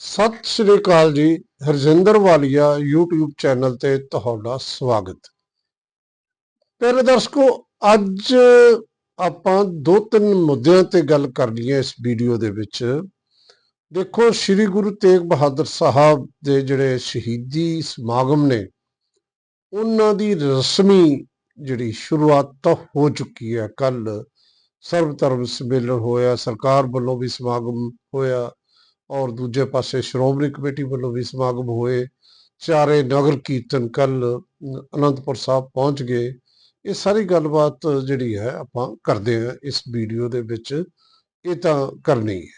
ਸਤਿ ਸ਼੍ਰੀ ਅਕਾਲ ਜੀ, ਹਰਜਿੰਦਰ ਵਾਲੀਆ YouTube channel ਤੇ ਤੁਹਾਡਾ ਸਵਾਗਤ। ਪਿਆਰੇ ਦਰਸ਼ਕੋ, ਅੱਜ ਆਪਾਂ ਦੋ ਤਿੰਨ ਮੁੱਦਿਆਂ ਤੇ ਗੱਲ ਕਰਨੀ ਹੈ ਇਸ ਵੀਡੀਓ ਦੇ ਵਿੱਚ। ਦੇਖੋ, ਸ੍ਰੀ ਗੁਰੂ ਤੇਗ ਬਹਾਦਰ ਸਾਹਿਬ ਦੇ ਜਿਹੜੇ ਸ਼ਹੀਦੀ ਸਮਾਗਮ ਨੇ, ਉਹਨਾਂ ਦੀ ਰਸਮੀ ਜਿਹੜੀ ਸ਼ੁਰੂਆਤ ਤਾਂ ਹੋ ਚੁੱਕੀ ਹੈ। ਕੱਲ ਸਰਵ ਧਰਮ ਸੰਮੇਲਨ ਹੋਇਆ, ਸਰਕਾਰ ਵੱਲੋਂ ਵੀ ਸਮਾਗਮ ਹੋਇਆ। ਔਰ ਦੂਜੇ ਪਾਸੇ ਸ਼੍ਰੋਮਣੀ ਕਮੇਟੀ ਵੱਲੋਂ ਵੀ ਸਮਾਗਮ ਹੋਏ। ਚਾਰੇ ਨਗਰ ਕੀਰਤਨ ਕੱਲ ਅਨੰਦਪੁਰ ਸਾਹਿਬ ਪਹੁੰਚ ਗਏ। ਇਹ ਸਾਰੀ ਗੱਲਬਾਤ ਜਿਹੜੀ ਹੈ ਆਪਾਂ ਕਰਦੇ ਹਾਂ ਇਸ ਵੀਡੀਓ ਦੇ ਵਿੱਚ। ਇਹ ਤਾਂ ਕਰਨੀ ਹੈ।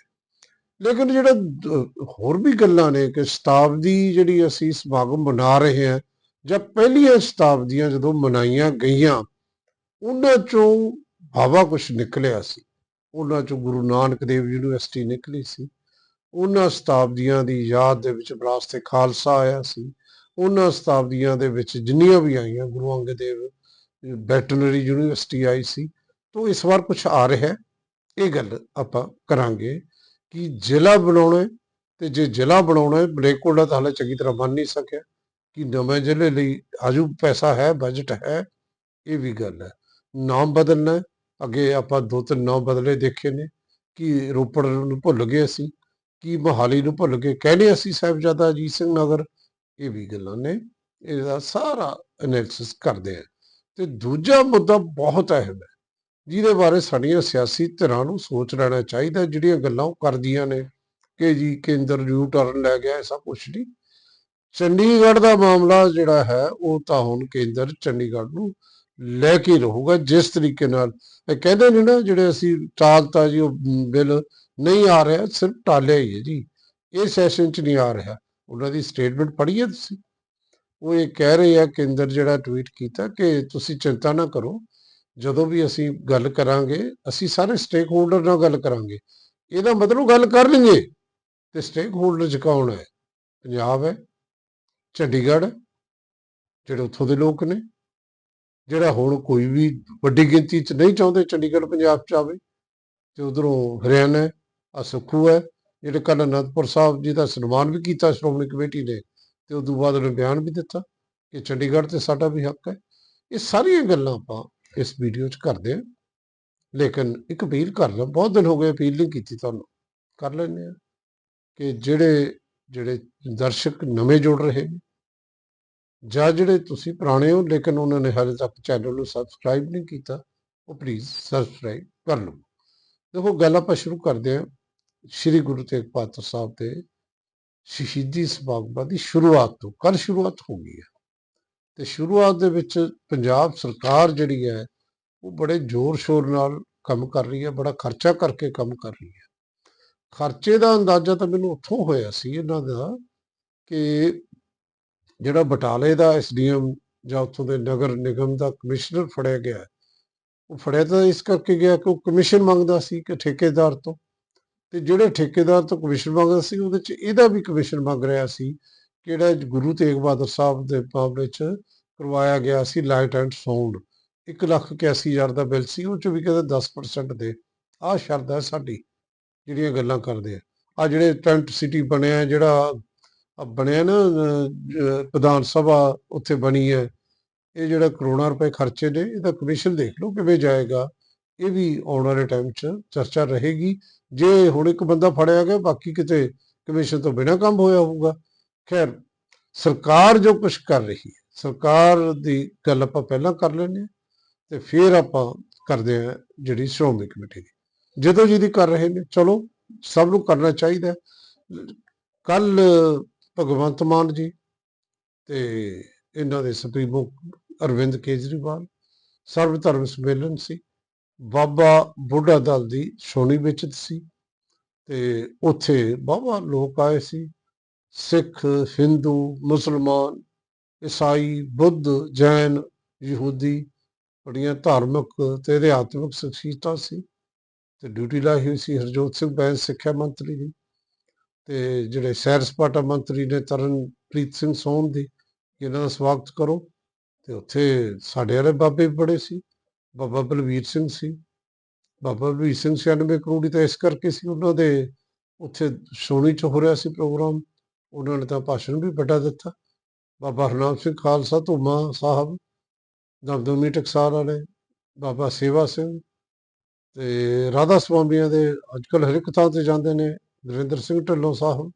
ਲੇਕਿਨ ਜਿਹੜਾ ਹੋਰ ਵੀ ਗੱਲਾਂ ਨੇ ਕਿ ਸ਼ਤਾਬਦੀ ਜਿਹੜੀ ਅਸੀਂ ਸਮਾਗਮ ਮਨਾ ਰਹੇ ਹਾਂ ਜਾਂ ਪਹਿਲੀਆਂ ਸ਼ਤਾਬਦੀਆਂ ਜਦੋਂ ਮਨਾਈਆਂ ਗਈਆਂ, ਉਹਨਾਂ ਚੋਂ ਭਾਵਾ ਕੁਝ ਨਿਕਲਿਆ ਸੀ। ਉਹਨਾਂ ਚੋਂ ਗੁਰੂ ਨਾਨਕ ਦੇਵ ਯੂਨੀਵਰਸਿਟੀ ਨਿਕਲੀ ਸੀ। ਉਹਨਾਂ ਸ਼ਤਾਬਦੀਆਂ ਦੀ ਯਾਦ ਦੇ ਵਿੱਚ ਵਿਰਾਸਤ ਖਾਲਸਾ ਆਇਆ ਸੀ। ਉਹਨਾਂ ਸ਼ਤਾਬਦੀਆਂ ਦੇ ਵਿੱਚ ਜਿੰਨੀਆਂ ਵੀ ਆਈਆਂ, ਗੁਰੂ ਅੰਗਦ ਦੇਵ ਵੈਟਰਨਰੀ ਯੂਨੀਵਰਸਿਟੀ ਆਈ ਸੀ। ਤੋਂ ਇਸ ਵਾਰ ਕੁਝ ਆ ਰਿਹਾ ਇਹ ਗੱਲ ਆਪਾਂ ਕਰਾਂਗੇ ਕਿ ਜ਼ਿਲ੍ਹਾ ਬਣਾਉਣਾ ਹੈ ਤੇ ਜੇ ਜ਼ਿਲ੍ਹਾ ਬਣਾਉਣਾ ਹੈ ਤਾਂ ਹਾਲੇ ਚੰਗੀ ਤਰ੍ਹਾਂ ਬਣ ਨਹੀਂ ਸਕਿਆ ਕਿ ਨਵੇਂ ਜ਼ਿਲ੍ਹੇ ਲਈ ਆਜੂ ਪੈਸਾ ਹੈ ਬਜਟ ਹੈ, ਇਹ ਵੀ ਗੱਲ ਹੈ। ਨਾਮ ਬਦਲਣਾ ਅੱਗੇ ਆਪਾਂ ਦੋ ਤਿੰਨ ਨਾਮ ਬਦਲੇ ਦੇਖੇ ਨੇ ਕਿ ਰੋਪੜ ਨੂੰ ਭੁੱਲ ਗਏ ਅਸੀਂ। ਕੀ ਮੋਹਾਲੀ ਨੂੰ ਭੁੱਲ ਕੇ ਕਹਿੰਦੇ ਅਸੀਂ ਸਾਹਿਬਜ਼ਾਦਾ ਅਜੀਤ ਸਿੰਘ ਨਗਰ? ਇਹ ਵੀ ਗੱਲਾਂ ਨੇ। ਇਹਦਾ ਸਾਰਾ ਐਨਾਲਿਸਿਸ ਕਰਦੇ ਆ। ਤੇ ਦੂਜਾ ਮੁੱਦਾ ਬਹੁਤ ਅਹਿਮ ਹੈ, ਜਿਹਦੇ ਬਾਰੇ ਸਾਡੀਆਂ ਸਿਆਸੀ ਧਿਰਾਂ ਨੂੰ ਸੋਚ ਲੈਣਾ ਚਾਹੀਦਾ, ਜਿਹੜੀਆਂ ਗੱਲਾਂ ਉਹ ਕਰਦੀਆਂ ਨੇ। ਕਿ ਜੀ ਕੇਂਦਰ ਯੂ ਟਰਨ ਲੈ ਗਿਆ, ਐਸਾ ਕੁਛ ਨਹੀਂ। ਚੰਡੀਗੜ੍ਹ ਦਾ ਮਾਮਲਾ ਜਿਹੜਾ ਹੈ, ਉਹ ਤਾਂ ਹੁਣ ਕੇਂਦਰ ਚੰਡੀਗੜ੍ਹ ਨੂੰ ਲੈ ਕੇ ਹੀ ਰਹੂਗਾ, ਜਿਸ ਤਰੀਕੇ ਨਾਲ। ਇਹ ਕਹਿੰਦੇ ਨੇ ਨਾ, ਜਿਹੜੇ ਅਸੀਂ ਟਾਲਤਾ ਜੀ, ਉਹ ਬਿੱਲ ਨਹੀਂ ਆ ਰਿਹਾ, ਸਿਰਫ ਟਾਲਿਆ ਹੀ ਹੈ ਜੀ। ਇਹ ਸੈਸ਼ਨ 'ਚ ਨਹੀਂ ਆ ਰਿਹਾ। ਉਹਨਾਂ ਦੀ ਸਟੇਟਮੈਂਟ ਪੜ੍ਹੀ ਹੈ ਤੁਸੀਂ? ਉਹ ਇਹ ਕਹਿ ਰਹੇ ਆ ਕੇਂਦਰ ਜਿਹੜਾ ਟਵੀਟ ਕੀਤਾ ਕਿ ਤੁਸੀਂ ਚਿੰਤਾ ਨਾ ਕਰੋ, ਜਦੋਂ ਵੀ ਅਸੀਂ ਗੱਲ ਕਰਾਂਗੇ, ਅਸੀਂ ਸਾਰੇ ਸਟੇਕ ਹੋਲਡਰ ਨਾਲ ਗੱਲ ਕਰਾਂਗੇ। ਇਹਦਾ ਮਤਲਬ ਗੱਲ ਕਰ ਲਈਏ ਤੇ ਸਟੇਕ ਹੋਲਡਰ 'ਚ ਕੌਣ ਹੈ? ਪੰਜਾਬ ਹੈ, ਚੰਡੀਗੜ੍ਹ ਜਿਹੜੇ ਉੱਥੋਂ ਦੇ ਲੋਕ ਨੇ, ਜਿਹੜਾ ਹੁਣ ਕੋਈ ਵੀ ਵੱਡੀ ਗਿਣਤੀ 'ਚ ਨਹੀਂ ਚਾਹੁੰਦੇ ਚੰਡੀਗੜ੍ਹ ਪੰਜਾਬ 'ਚ ਆਵੇ, ਤੇ ਉਧਰੋਂ ਹਰਿਆਣਾ ਆ ਸੁੱਖੂ ਹੈ, ਜਿਹੜੇ ਕੱਲ ਅਨੰਦਪੁਰ ਸਾਹਿਬ ਜੀ ਦਾ ਸਨਮਾਨ ਵੀ ਕੀਤਾ ਸ਼੍ਰੋਮਣੀ ਕਮੇਟੀ ਨੇ ਤੇ ਉਸ ਤੋਂ ਬਾਅਦ ਉਹਨੇ ਬਿਆਨ ਵੀ ਦਿੱਤਾ ਕਿ ਚੰਡੀਗੜ੍ਹ ਤੇ ਸਾਡਾ ਵੀ ਹੱਕ ਹੈ। ਇਹ ਸਾਰੀਆਂ ਗੱਲਾਂ ਆਪਾਂ ਇਸ ਵੀਡੀਓ 'ਚ ਕਰਦੇ ਹਾਂ। ਲੇਕਿਨ ਇੱਕ ਅਪੀਲ ਕਰ ਲਾਂ ਬਹੁਤ ਦਿਨ ਹੋ ਗਏ ਅਪੀਲ ਨਹੀਂ ਕੀਤੀ ਤੁਹਾਨੂੰ। ਕਰ ਲੈਂਦੇ ਆ ਕਿ ਜਿਹੜੇ ਜਿਹੜੇ ਦਰਸ਼ਕ ਨਵੇਂ ਜੁੜ ਰਹੇ ਨੇ ਜਾਂ ਜਿਹੜੇ ਤੁਸੀਂ ਪੁਰਾਣੇ ਹੋ, ਲੇਕਿਨ ਉਹਨਾਂ ਨੇ ਹਾਲੇ ਤੱਕ ਚੈਨਲ ਨੂੰ ਸਬਸਕ੍ਰਾਈਬ ਨਹੀਂ ਕੀਤਾ, ਉਹ ਪਲੀਜ਼ ਸਬਸਕ੍ਰਾਈਬ ਕਰ ਲਓ। ਦੇਖੋ, ਗੱਲ ਆਪਾਂ ਸ਼ੁਰੂ ਕਰਦੇ ਹਾਂ। ਸ੍ਰੀ ਗੁਰੂ ਤੇਗ ਬਹਾਦਰ ਸਾਹਿਬ ਦੇ ਸ਼ਹੀਦੀ ਸਮਾਗਮਾਂ ਦੀ ਸ਼ੁਰੂਆਤ ਤੋਂ ਕੱਲ ਸ਼ੁਰੂਆਤ ਹੋ ਗਈ ਹੈ। ਤੇ ਸ਼ੁਰੂਆਤ ਦੇ ਵਿੱਚ ਪੰਜਾਬ ਸਰਕਾਰ ਜਿਹੜੀ ਹੈ, ਉਹ ਬੜੇ ਜ਼ੋਰ ਸ਼ੋਰ ਨਾਲ ਕੰਮ ਕਰ ਰਹੀ ਹੈ, ਬੜਾ ਖਰਚਾ ਕਰਕੇ ਕੰਮ ਕਰ ਰਹੀ ਹੈ। ਖਰਚੇ ਦਾ ਅੰਦਾਜ਼ਾ ਤਾਂ ਮੈਨੂੰ ਉੱਥੋਂ ਹੋਇਆ ਸੀ ਇਹਨਾਂ ਦਾ ਕਿ ਜਿਹੜਾ ਬਟਾਲੇ ਦਾ ਐਸਡੀਐਮ ਜਾਂ ਉੱਥੋਂ ਦੇ ਨਗਰ ਨਿਗਮ ਦਾ ਕਮਿਸ਼ਨਰ ਫੜਿਆ ਗਿਆ, ਉਹ ਫੜਿਆ ਤਾਂ ਇਸ ਕਰਕੇ ਗਿਆ ਕਿ ਉਹ ਕਮਿਸ਼ਨ ਮੰਗਦਾ ਸੀ ਕਿ ਠੇਕੇਦਾਰ ਤੋਂ। ਤੇ ਜਿਹੜੇ ਠੇਕੇਦਾਰ ਤੋਂ ਕਮਿਸ਼ਨ ਮੰਗਦਾ ਸੀ, ਉਹਦੇ ਚ ਇਹਦਾ ਵੀ ਕਮਿਸ਼ਨ ਮੰਗ ਰਿਹਾ ਸੀ, ਕਿਹੜਾ ਗੁਰੂ ਤੇਗ ਬਹਾਦਰ ਸਾਹਿਬ ਦੇ ਮਾਮਲੇ ਚ ਕਰਵਾਇਆ ਗਿਆ ਸੀ ਲਾਈਟ ਐਂਡ ਸਾਊਂਡ 1 ਲੱਖ ਇਕਿਆਸੀ ਹਜ਼ਾਰ ਦਾ ਬਿੱਲ ਸੀ, ਉਹ ਚ ਵੀ ਕਹਿੰਦੇ 10% ਦੇ। ਆਹ ਸ਼ਰਤ ਹੈ ਸਾਡੀ, ਜਿਹੜੀਆਂ ਗੱਲਾਂ ਕਰਦੇ ਆ। ਆ ਜਿਹੜੇ ਟੈਂਟ ਸਿਟੀ ਬਣਿਆ, ਜਿਹੜਾ ਬਣਿਆ ਨਾ ਵਿਧਾਨ ਸਭਾ ਉੱਥੇ ਬਣੀ ਹੈ, ਇਹ ਜਿਹੜਾ ਕਰੋੜਾਂ ਰੁਪਏ ਖਰਚੇ ਨੇ, ਇਹਦਾ ਕਮਿਸ਼ਨ ਦੇਖ ਲਓ ਕਿਵੇਂ ਜਾਏਗਾ। ਇਹ ਵੀ ਆਉਣ ਵਾਲੇ ਟਾਈਮ 'ਚ ਚਰਚਾ ਰਹੇਗੀ। ਜੇ ਹੁਣ ਇੱਕ ਬੰਦਾ ਫੜਿਆ ਗਿਆ, ਬਾਕੀ ਕਿਤੇ ਕਮਿਸ਼ਨ ਤੋਂ ਬਿਨਾਂ ਕੰਮ ਹੋਇਆ ਹੋਊਗਾ। ਖੈਰ, ਸਰਕਾਰ ਜੋ ਕੁਝ ਕਰ ਰਹੀ ਹੈ, ਸਰਕਾਰ ਦੀ ਗੱਲ ਆਪਾਂ ਪਹਿਲਾਂ ਕਰ ਲੈਂਦੇ ਹਾਂ ਤੇ ਫਿਰ ਆਪਾਂ ਕਰਦੇ ਹਾਂ ਜਿਹੜੀ ਸ਼੍ਰੋਮਣੀ ਕਮੇਟੀ ਦੀ। ਜਦੋਂ ਜਿਹਦੀ ਕਰ ਰਹੇ ਨੇ, ਚਲੋ, ਸਭ ਨੂੰ ਕਰਨਾ ਚਾਹੀਦਾ। ਕੱਲ ਭਗਵੰਤ ਮਾਨ ਜੀ ਤੇ ਇਹਨਾਂ ਦੇ ਸੁਪਰੀਮੋ ਅਰਵਿੰਦ ਕੇਜਰੀਵਾਲ, ਸਰਵ ਧਰਮ ਸੰਮੇਲਨ ਸੀ। ਬਾਬਾ ਬੁੱਢਾ ਦਲ ਦੀ ਸੋਨੀ ਵਿੱਚ ਸੀ ਤੇ ਉੱਥੇ ਬਾਬਾ ਲੋਕ ਆਏ ਸੀ, ਸਿੱਖ, ਹਿੰਦੂ, ਮੁਸਲਮਾਨ, ਈਸਾਈ, ਬੁੱਧ, ਜੈਨ, ਯਹੂਦੀ ਬੜੀਆਂ ਧਾਰਮਿਕ ਤੇ ਅਧਿਆਤਮਿਕ ਸ਼ਖਸੀਅਤਾਂ ਸੀ ਤੇ ਡਿਊਟੀ ਲਾਈ ਹੋਈ ਸੀ ਹਰਜੋਤ ਸਿੰਘ ਬੈਂਸ ਸਿੱਖਿਆ ਮੰਤਰੀ ਦੀ ਤੇ ਜਿਹੜੇ ਸੈਰ ਸਪਾਟਾ ਮੰਤਰੀ ਨੇ ਤਰਨਪ੍ਰੀਤ ਸਿੰਘ ਸੋਹਣ ਦੀ, ਇਹਨਾਂ ਦਾ ਸਵਾਗਤ ਕਰੋ ਤੇ ਉੱਥੇ ਸਾਡੇ ਵਾਲੇ ਬਾਬੇ ਵੀ ਬੜੇ ਸੀ। ਬਾਬਾ ਬਲਵੀਰ ਸਿੰਘ ਸੀ। ਬਾਬਾ ਬਲਵੀਰ ਸਿੰਘ 96 ਕਰੋੜੀ ਤਾਂ ਇਸ ਕਰਕੇ ਸੀ ਉਹਨਾਂ ਦੇ ਉੱਥੇ ਸੋਣੀ ਚ ਹੋ ਰਿਹਾ ਸੀ ਪ੍ਰੋਗਰਾਮ। ਉਹਨਾਂ ਨੇ ਤਾਂ ਭਾਸ਼ਣ ਵੀ ਵੱਡਾ ਦਿੱਤਾ। ਬਾਬਾ ਹਰਨਾਮ ਸਿੰਘ ਖਾਲਸਾ, ਧੂਮਾ ਸਾਹਿਬ, ਦਮਦਮੀ ਟਕਸਾਲ ਵਾਲੇ, ਬਾਬਾ ਸੇਵਾ ਸਿੰਘ ਤੇ ਰਾਧਾ ਸੁਆਮੀਆਂ ਦੇ ਅੱਜਕੱਲ ਹਰ ਇੱਕ ਥਾਂ ਤੇ ਜਾਂਦੇ ਨੇ। ਨਰਿੰਦਰ ਸਿੰਘ ਢੱਲੋਂ ਸਾਹਿਬ,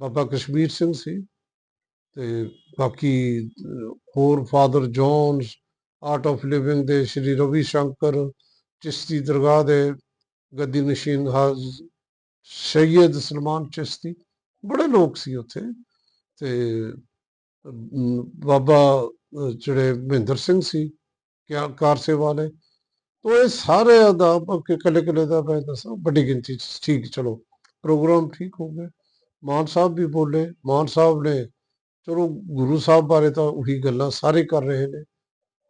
ਬਾਬਾ ਕਸ਼ਮੀਰ ਸਿੰਘ ਸੀ ਤੇ ਬਾਕੀ ਹੋਰ, Father Jones Art of Living ਦੇ ਸ਼੍ਰੀ ਰਵੀ ਸ਼ੰਕਰ, ਚਿਸ਼ਤੀ ਦਰਗਾਹ ਦੇ ਗੱਦੀ ਨਸ਼ੀਨ ਹਾਜ ਸੈਯਦ ਸਲਮਾਨ ਚਿਸ਼ਤੀ, ਬੜੇ ਲੋਕ ਸੀ ਉੱਥੇ ਤੇ ਬਾਬਾ ਜਿਹੜੇ ਮਹਿੰਦਰ ਸਿੰਘ ਸੀ, ਕਿਆ ਕਾਰ ਸੇਵਾ ਵਾਲੇ, ਤੋ ਇਹ ਸਾਰੇ ਦਾ ਕੱਲੇ ਕੱਲੇ ਦਾ ਮੈਂ ਦੱਸਾਂ, ਵੱਡੀ ਗਿਣਤੀ ਚ ਠੀਕ, ਚਲੋ, ਪ੍ਰੋਗਰਾਮ ਠੀਕ ਹੋ ਗਏ। ਮਾਨ ਸਾਹਿਬ ਵੀ ਬੋਲੇ, ਮਾਨ ਸਾਹਿਬ ਨੇ, ਚਲੋ, ਗੁਰੂ ਸਾਹਿਬ ਬਾਰੇ ਤਾਂ ਉਹੀ ਗੱਲਾਂ ਸਾਰੇ ਕਰ ਰਹੇ ਨੇ।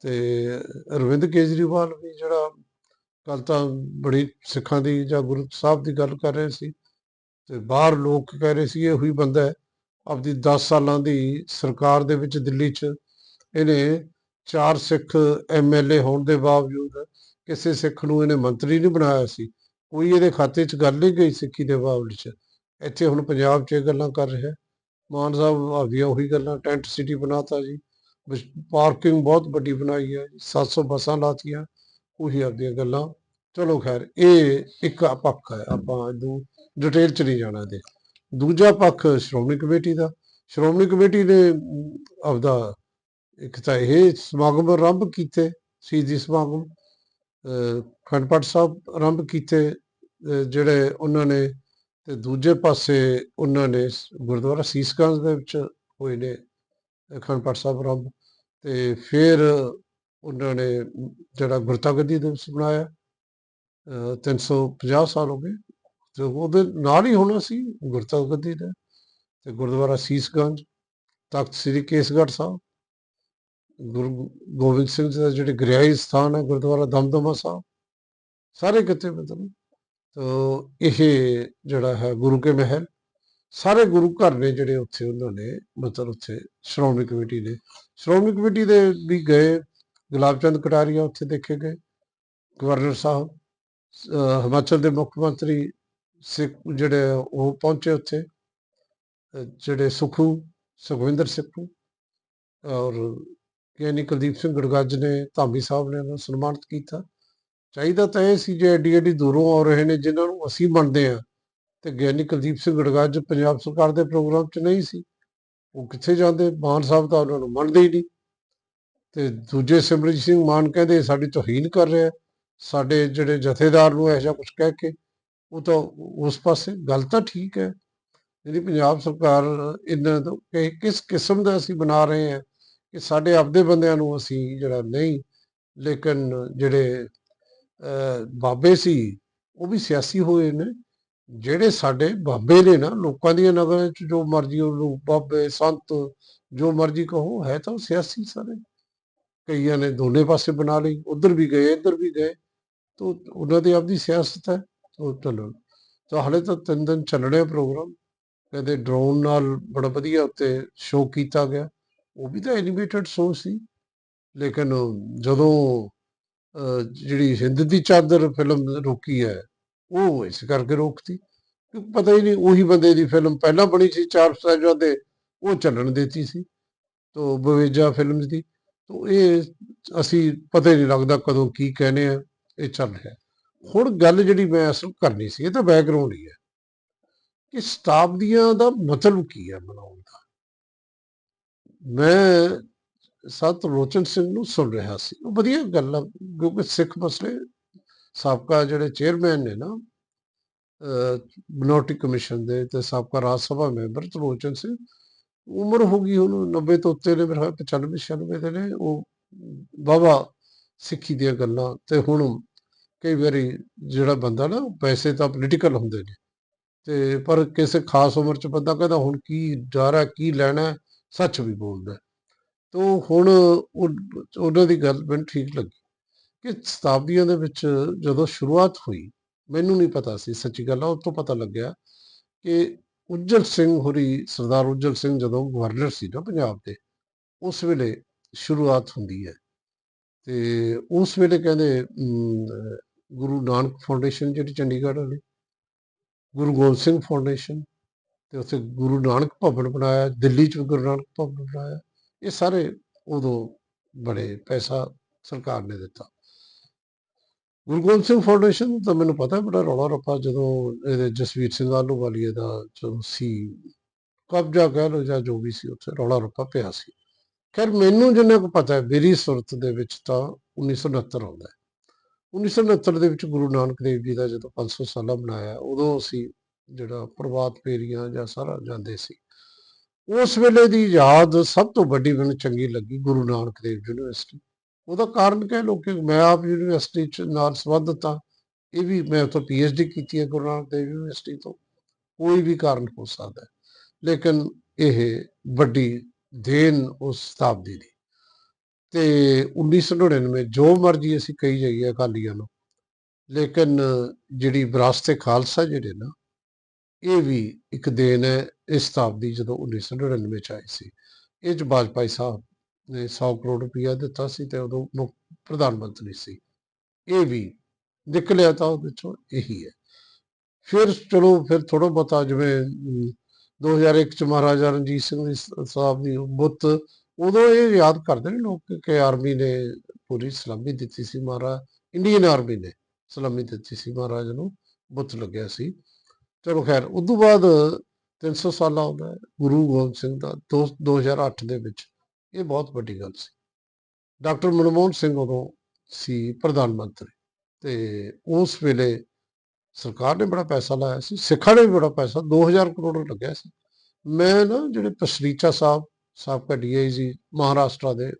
ਤੇ ਅਰਵਿੰਦ ਕੇਜਰੀਵਾਲ ਵੀ ਜਿਹੜਾ ਕੱਲ ਤਾਂ ਬੜੀ ਸਿੱਖਾਂ ਦੀ ਜਾਂ ਗੁਰੂ ਸਾਹਿਬ ਦੀ ਗੱਲ ਕਰ ਰਹੇ ਸੀ ਤੇ ਬਾਹਰ ਲੋਕ ਕਹਿ ਰਹੇ ਸੀ ਇਹ ਉਹੀ ਬੰਦਾ ਹੈ, ਆਪਦੀ 10 ਸਾਲਾਂ ਦੀ ਸਰਕਾਰ ਦੇ ਵਿੱਚ ਦਿੱਲੀ 'ਚ ਇਹਨੇ ਚਾਰ ਸਿੱਖ ਐਮਐਲਏ ਹੋਣ ਦੇ ਬਾਵਜੂਦ ਕਿਸੇ ਸਿੱਖ ਨੂੰ ਇਹਨੇ ਮੰਤਰੀ ਨਹੀਂ ਬਣਾਇਆ ਸੀ, ਕੋਈ ਇਹਦੇ ਖਾਤੇ 'ਚ ਗੱਲ ਨਹੀਂ ਗਈ ਸਿੱਖੀ ਦੇ ਬਾਵਜੂਦ 'ਚ, ਇੱਥੇ ਹੁਣ ਪੰਜਾਬ 'ਚ ਇਹ ਗੱਲਾਂ ਕਰ ਰਿਹਾ ਮਾਨ ਸਾਹਿਬ ਆਪਦੀਆਂ ਉਹੀ ਗੱਲਾਂ, ਟੈਂਟ ਸਿਟੀ ਬਣਾਤਾ ਜੀ। ਪਾਰਕਿੰਗ ਬਹੁਤ ਵੱਡੀ ਬਣਾਈ ਹੈ 700 ਬੱਸਾਂ ਲਾਤੀਆਂ ਉਹੀ ਆਪਦੀਆਂ ਗੱਲਾਂ। ਚਲੋ ਖੈਰ ਇਹ ਇੱਕ ਪੱਖ ਹੈ ਆਪਾਂ ਇਹਨੂੰ ਡਿਟੇਲ ਚ ਨਹੀਂ ਜਾਣਾ ਦੇ ਦੂਜਾ ਪੱਖ ਸ਼੍ਰੋਮਣੀ ਕਮੇਟੀ ਦਾ। ਸ਼੍ਰੋਮਣੀ ਕਮੇਟੀ ਨੇ ਆਪਦਾ ਇੱਕ ਤਾਂ ਇਹ ਸਮਾਗਮ ਆਰੰਭ ਕੀਤੇ ਸ਼ਹੀਦੀ ਸਮਾਗਮ ਅਹ, ਅਖੰਡ ਪਾਠ ਸਾਹਿਬ ਆਰੰਭ ਕੀਤੇ ਜਿਹੜੇ ਉਹਨਾਂ ਨੇ ਤੇ ਦੂਜੇ ਪਾਸੇ ਉਹਨਾਂ ਨੇ ਗੁਰਦੁਆਰਾ ਸੀਸਗੰਜ ਦੇ ਵਿੱਚ ਹੋਏ ਨੇ। ਅਖੰਡ ਪਾਠ ਸਾਹਿਬ ਆਰੰਭ ਤੇ ਫਿਰ ਉਹਨਾਂ ਨੇ ਜਿਹੜਾ ਗੁਰਤਾ ਗੱਦੀ ਦਿਵਸ ਬਣਾਇਆ ਅਹ 350 ਸਾਲ ਹੋ ਗਏ। ਤੇ ਉਹਦੇ ਨਾਲ ਹੀ ਹੋਣਾ ਸੀ ਗੁਰਤਾ ਗੱਦੀ ਦਾ, ਤੇ ਗੁਰਦੁਆਰਾ ਸੀਸਗੰਜ, ਤਖਤ ਸ੍ਰੀ ਕੇਸਗੜ੍ਹ ਸਾਹਿਬ। ਗੁਰੂ ਗੋਬਿੰਦ ਸਿੰਘ ਜੀ ਦਾ ਜਿਹੜੇ ਗ੍ਰਿਆਈ ਸਥਾਨ ਹੈ, ਗੁਰਦੁਆਰਾ ਦਮਦਮਾ ਸਾਹਿਬ, ਸਾਰੇ ਕਿਤੇ ਮਤਲਬ। ਤੋ ਇਹ ਜਿਹੜਾ ਹੈ ਗੁਰੂ ਕੇ ਮਹਿਲ ਸਾਰੇ ਗੁਰੂ ਘਰ ਨੇ ਜਿਹੜੇ ਉੱਥੇ ਉਹਨਾਂ ਨੇ, ਮਤਲਬ ਉੱਥੇ ਸ਼੍ਰੋਮਣੀ ਕਮੇਟੀ ਨੇ। ਸ਼੍ਰੋਮਣੀ ਕਮੇਟੀ ਦੇ ਵੀ ਗਏ, ਗੁਲਾਬ ਚੰਦ ਕਟਾਰੀਆ ਉੱਥੇ ਦੇਖੇ ਗਏ, ਗਵਰਨਰ ਸਾਹਿਬ ਹਿਮਾਚਲ ਦੇ ਮੁੱਖ ਮੰਤਰੀ ਸਿੱਖ ਜਿਹੜੇ ਆ, ਉਹ ਪਹੁੰਚੇ ਉੱਥੇ। ਜਿਹੜੇ ਸੁਖੂ, ਸੁਖਵਿੰਦਰ ਸਿੱਖੂ, ਔਰ ਗਿਆਨੀ ਕੁਲਦੀਪ ਸਿੰਘ ਗੜਗੱਜ ਨੇ, ਧਾਮੀ ਸਾਹਿਬ ਨੇ ਉਹਨਾਂ ਨੂੰ ਸਨਮਾਨਿਤ ਕੀਤਾ। ਚਾਹੀਦਾ ਤਾਂ ਇਹ ਸੀ ਜੇ ਐਡੀ ਐਡੀ ਦੂਰੋਂ ਆ ਰਹੇ ਨੇ, ਜਿਨ੍ਹਾਂ ਨੂੰ ਅਸੀਂ ਮੰਨਦੇ ਆ ਤੇ ਗਿਆਨੀ ਕੁਲਦੀਪ ਸਿੰਘ ਗੜਗੱਜ ਪੰਜਾਬ ਸਰਕਾਰ ਦੇ ਪ੍ਰੋਗਰਾਮ 'ਚ ਨਹੀਂ ਸੀ। ਉਹ ਕਿੱਥੇ ਜਾਂਦੇ? ਮਾਨ ਸਾਹਿਬ ਤਾਂ ਉਹਨਾਂ ਨੂੰ ਮੰਨਦੇ ਹੀ ਨਹੀਂ। ਤੇ ਦੂਜੇ ਸਿਮਰਜੀਤ ਸਿੰਘ ਮਾਨ ਕਹਿੰਦੇ ਸਾਡੀ ਤੋਹੀਨ ਕਰ ਰਿਹਾ ਸਾਡੇ ਜਿਹੜੇ ਜਥੇਦਾਰ ਨੂੰ ਇਹੋ ਜਿਹਾ ਕੁਝ ਕਹਿ ਕੇ ਉਹ ਤਾਂ ਉਸ ਪਾਸੇ ਗੱਲ ਤਾਂ ਠੀਕ ਹੈ। ਜਿਹੜੀ ਪੰਜਾਬ ਸਰਕਾਰ ਇਹਨਾਂ ਤੋਂ ਕਿ ਕਿਸ ਕਿਸਮ ਦਾ ਅਸੀਂ ਬਣਾ ਰਹੇ ਹਾਂ ਕਿ ਸਾਡੇ ਆਪਦੇ ਬੰਦਿਆਂ ਨੂੰ ਅਸੀਂ ਜਿਹੜਾ ਨਹੀਂ ਲੇਕਿਨ ਜਿਹੜੇ ਅਹ, ਬਾਬੇ ਸੀ ਉਹ ਵੀ ਸਿਆਸੀ ਹੋਏ ਨੇ। ਜਿਹੜੇ ਸਾਡੇ ਬਾਬੇ ਨੇ ਨਾ, ਲੋਕਾਂ ਦੀਆਂ ਨਗਰਾਂ 'ਚ ਜੋ ਮਰਜ਼ੀ ਉਹਨੂੰ ਬਾਬੇ, ਸੰਤ, ਜੋ ਮਰਜ਼ੀ ਕਹੋ, ਹੈ ਤਾਂ ਉਹ ਸਿਆਸੀ ਸਾਰੇ। ਕਈਆਂ ਨੇ ਦੋਨੇ ਪਾਸੇ ਬਣਾ ਲਈ, ਉਧਰ ਵੀ ਗਏ, ਇੱਧਰ ਵੀ ਗਏ, ਤੋ ਉਹਨਾਂ ਦੀ ਆਪਦੀ ਸਿਆਸਤ ਹੈ ਉਹ ਚਲੋ। ਤਾਂ ਹਾਲੇ ਤਾਂ ਤਿੰਨ ਦਿਨ ਚੱਲਣੇ ਪ੍ਰੋਗਰਾਮ, ਕਹਿੰਦੇ ਡਰੋਨ ਨਾਲ ਬੜਾ ਵਧੀਆ ਉੱਤੇ ਸ਼ੋਅ ਕੀਤਾ ਗਿਆ। ਉਹ ਵੀ ਤਾਂ ਐਨੀਮੇਟਡ ਸ਼ੋਅ ਸੀ, ਲੇਕਿਨ ਜਦੋਂ ਜਿਹੜੀ ਹਿੰਦ ਦੀ ਚਾਦਰ ਫਿਲਮ ਰੋਕੀ ਹੈ ਉਹ ਇਸ ਕਰਕੇ ਰੋਕਤੀ। ਕਿਉਂਕਿ ਪਤਾ ਹੀ ਨਹੀਂ, ਉਹੀ ਬੰਦੇ ਦੀ ਫਿਲਮ ਪਹਿਲਾਂ ਬਣੀ ਸੀ, ਚਾਰ ਸਾਹਿਬਜ਼ਾਦੇ ਉਹ ਚੱਲਣ ਦਿੱਤੀ ਸੀ। ਤੋ ਬਵੇਜਾ ਫਿਲਮ ਦੀ, ਤੋ ਇਹ ਅਸੀਂ ਪਤਾ ਹੀ ਨਹੀਂ ਲੱਗਦਾ ਕਦੋਂ ਕੀ ਕਹਿੰਦੇ ਆ, ਇਹ ਚੱਲ ਰਿਹਾ। ਹੁਣ ਗੱਲ ਜਿਹੜੀ ਮੈਂ ਅਸਲ ਕਰਨੀ ਸੀ, ਇਹ ਤਾਂ ਬੈਕਗ੍ਰਾਉਂਡ ਹੀ ਹੈ ਕਿ ਸ਼ਤਾਬਦੀਆਂ ਦਾ ਮਤਲਬ ਕੀ ਹੈ ਬਣਾਉਣ ਦਾ। ਮੈਂ ਸਤ ਲੋਚਨ ਸਿੰਘ ਨੂੰ ਸੁਣ ਰਿਹਾ ਸੀ। ਉਹ ਵਧੀਆ ਗੱਲ ਆ, ਕਿਉਂਕਿ ਸਿੱਖ ਮਸਲੇ ਸਾਬਕਾ ਜਿਹੜੇ ਚੇਅਰਮੈਨ ਨੇ ਨਾ ਬਨੋਟੀ ਕਮਿਸ਼ਨ ਦੇ ਤੇ ਸਾਬਕਾ ਰਾਜ ਸਭਾ ਮੈਂਬਰ ਤਰਲੋਚਨ ਸਿੰਘ, ਉਮਰ ਹੋ ਗਈ ਉਹਨੂੰ 90 ਤੋਂ ਉੱਤੇ ਨੇ ਮੇਰੇ ਖਿਆਲ 95 96 ਦੇ ਨੇ, ਉਹ ਬਾਬਾ ਸਿੱਖੀ ਦੀਆਂ ਗੱਲਾਂ ਤੇ ਹੁਣ ਕਈ ਵਾਰੀ ਜਿਹੜਾ ਬੰਦਾ ਨਾ, ਪੈਸੇ ਤਾਂ ਪੋਲੀਟੀਕਲ ਹੁੰਦੇ ਨੇ ਤੇ ਪਰ ਕਿਸੇ ਖਾਸ ਉਮਰ ਚ ਬੰਦਾ ਕਹਿੰਦਾ ਹੁਣ ਕੀ ਡਰ ਹੈ ਕੀ ਲੈਣਾ, ਸੱਚ ਵੀ ਬੋਲਦਾ। ਤੋ ਹੁਣ ਉਹਨਾਂ ਦੀ ਗੱਲ ਮੈਨੂੰ ਠੀਕ ਲੱਗੀ। ਕਿ ਸ਼ਤਾਬਦੀਆਂ ਦੇ ਵਿੱਚ ਜਦੋਂ ਸ਼ੁਰੂਆਤ ਹੋਈ, ਮੈਨੂੰ ਨਹੀਂ ਪਤਾ ਸੀ, ਸੱਚੀ ਗੱਲ ਆ, ਉਹ ਤੋਂ ਪਤਾ ਲੱਗਿਆ ਕਿ ਉੱਜਲ ਸਿੰਘ ਹੋਰੀ, ਸਰਦਾਰ ਉੱਜਲ ਸਿੰਘ ਜਦੋਂ ਗਵਰਨਰ ਸੀ ਨਾ ਪੰਜਾਬ ਦੇ, ਉਸ ਵੇਲੇ ਸ਼ੁਰੂਆਤ ਹੁੰਦੀ ਹੈ। ਤੇ ਉਸ ਵੇਲੇ ਕਹਿੰਦੇ ਗੁਰੂ ਨਾਨਕ ਫਾਊਂਡੇਸ਼ਨ ਜਿਹੜੀ ਚੰਡੀਗੜ੍ਹ ਵਾਲੀ, ਗੁਰੂ ਗੋਬਿੰਦ ਸਿੰਘ ਫਾਊਂਡੇਸ਼ਨ ਤੇ ਉੱਥੇ ਗੁਰੂ ਨਾਨਕ ਭਵਨ ਬਣਾਇਆ, ਦਿੱਲੀ ਚ ਵੀ ਗੁਰੂ ਨਾਨਕ ਭਵਨ ਬਣਾਇਆ, ਇਹ ਸਾਰੇ ਉਦੋਂ ਬੜੇ ਪੈਸਾ ਸਰਕਾਰ ਨੇ ਦਿੱਤਾ। ਗੁਰੂ ਗੋਬਿੰਦ ਸਿੰਘ ਫਾਊਂਡੇਸ਼ਨ ਤਾਂ ਮੈਨੂੰ ਪਤਾ ਬੜਾ ਰੌਲਾ ਰੱਪਾ ਜਦੋਂ ਇਹਦੇ ਜਸਵੀਰ ਸਿੰਘ ਆਲੂ ਵਾਲੀਏ ਦਾ ਜਦੋਂ ਸੀ, ਕਬਜ਼ਾ ਕਹਿ ਲਓ ਜਾਂ ਜੋ ਵੀ ਸੀ, ਉੱਥੇ ਰੌਲਾ ਰੱਪਾ ਪਿਆ ਸੀ। ਖੈਰ, ਮੈਨੂੰ ਜਿੰਨਾ ਕੁ ਪਤਾ ਹੈ, ਮੇਰੀ ਸੁਰਤ ਦੇ ਵਿੱਚ ਤਾਂ 1969 ਆਉਂਦਾ ਹੈ। 1969 ਦੇ ਵਿੱਚ ਗੁਰੂ ਨਾਨਕ ਦੇਵ ਜੀ ਦਾ ਜਦੋਂ 500 ਸਾਲਾ ਬਣਾਇਆ ਉਦੋਂ ਅਸੀਂ ਜਿਹੜਾ ਪ੍ਰਭਾਤ ਪੇਰੀਆਂ ਜਾਂ ਸਾਰਾ ਜਾਂਦੇ ਸੀ। ਉਸ ਵੇਲੇ ਦੀ ਯਾਦ ਸਭ ਤੋਂ ਵੱਡੀ ਮੈਨੂੰ ਚੰਗੀ ਲੱਗੀ ਗੁਰੂ ਨਾਨਕ ਦੇਵ ਯੂਨੀਵਰਸਿਟੀ ਉਹਦਾ ਕਾਰਨ ਕਹਿ ਲਓ ਕਿ ਮੈਂ ਆਪ ਯੂਨੀਵਰਸਿਟੀ ਚ ਨਾਲ ਸੰਬੰਧਿਤ ਹਾਂ ਇਹ ਵੀ ਮੈਂ ਉੱਥੋਂ ਪੀਐਚਡੀ ਕੀਤੀ ਹੈ ਗੁਰੂ ਨਾਨਕ ਦੇਵ ਯੂਨੀਵਰਸਿਟੀ ਤੋਂ, ਕੋਈ ਵੀ ਕਾਰਨ ਹੋ ਸਕਦਾ ਲੇਕਿਨ ਇਹ ਵੱਡੀ ਦੇਨ ਉਸ ਸ਼ਤਾਬਦੀ ਦੀ ਤੇ 1999 ਜੋ ਮਰਜ਼ੀ ਅਸੀਂ ਕਹੀ ਜਾਈਏ ਅਕਾਲੀਆਂ ਨੂੰ, ਲੇਕਿਨ ਜਿਹੜੀ ਵਿਰਾਸਤ ਖਾਲਸਾ ਜਿਹੜੇ ਨਾ, ਇਹ ਵੀ ਇੱਕ ਦੇਨ ਹੈ ਇਸ ਸ਼ਤਾਬਦੀ ਜਦੋਂ 1999 ਚ ਆਈ ਸੀ। ਇਹ ਚ ਵਾਜਪਾਈ ਸਾਹਿਬ ਨੇ 100 ਕਰੋੜ ਰੁਪਇਆ ਦਿੱਤਾ ਸੀ ਤੇ ਉਦੋਂ ਮੁੱਖ ਪ੍ਰਧਾਨ ਮੰਤਰੀ ਸੀ। ਇਹ ਵੀ ਨਿਕਲਿਆ ਤਾਂ ਉਹਦੇ ਚੋਂ ਇਹੀ ਹੈ। ਫਿਰ ਚਲੋ ਫਿਰ ਥੋੜਾ ਬਹੁਤਾ ਜਿਵੇਂ ਅਮ, 2001 ਚ ਮਹਾਰਾਜਾ ਰਣਜੀਤ ਸਿੰਘ ਸਾਹਿਬ ਦੀ ਬੁੱਤ ਉਦੋਂ ਇਹ ਯਾਦ ਕਰਦੇ ਨੇ ਲੋਕ ਕਿ- ਆਰਮੀ ਨੇ ਪੂਰੀ ਸਲਾਮੀ ਦਿੱਤੀ ਸੀ ਮਹਾਰਾਜ ਇੰਡੀਅਨ ਆਰਮੀ ਨੇ ਸਲਾਮੀ ਦਿੱਤੀ ਸੀ ਮਹਾਰਾਜ ਨੂੰ ਬੁੱਤ ਲੱਗਿਆ ਸੀ। ਚਲੋ ਖੈਰ ਉਸ ਤੋਂ ਬਾਅਦ 300 ਸਾਲਾ ਹੁੰਦਾ ਹੈ ਗੁਰੂ ਗੋਬਿੰਦ ਸਿੰਘ ਦਾ ਦੋ- 2008 ਦੇ ਵਿੱਚ ਇਹ ਬਹੁਤ ਵੱਡੀ ਗੱਲ ਸੀ। ਡਾਕਟਰ ਮਨਮੋਹਨ ਸਿੰਘ ਉਦੋਂ ਸੀ ਪ੍ਰਧਾਨ ਮੰਤਰੀ ਤੇ ਉਸ ਵੇਲੇ ਸਰਕਾਰ ਨੇ ਬੜਾ ਪੈਸਾ ਲਾਇਆ ਸੀ, ਸਿੱਖਾਂ ਨੇ ਵੀ ਬੜਾ ਪੈਸਾ 2000 ਕਰੋੜ ਲੱਗਿਆ ਸੀ। ਮੈਂ ਨਾ ਜਿਹੜੇ ਪਸਰੀਚਾ ਸਾਹਿਬ ਸਾਬਕਾ ਡੀਆਈਜੀ ਮਹਾਰਾਸ਼ਟਰ ਦੇ,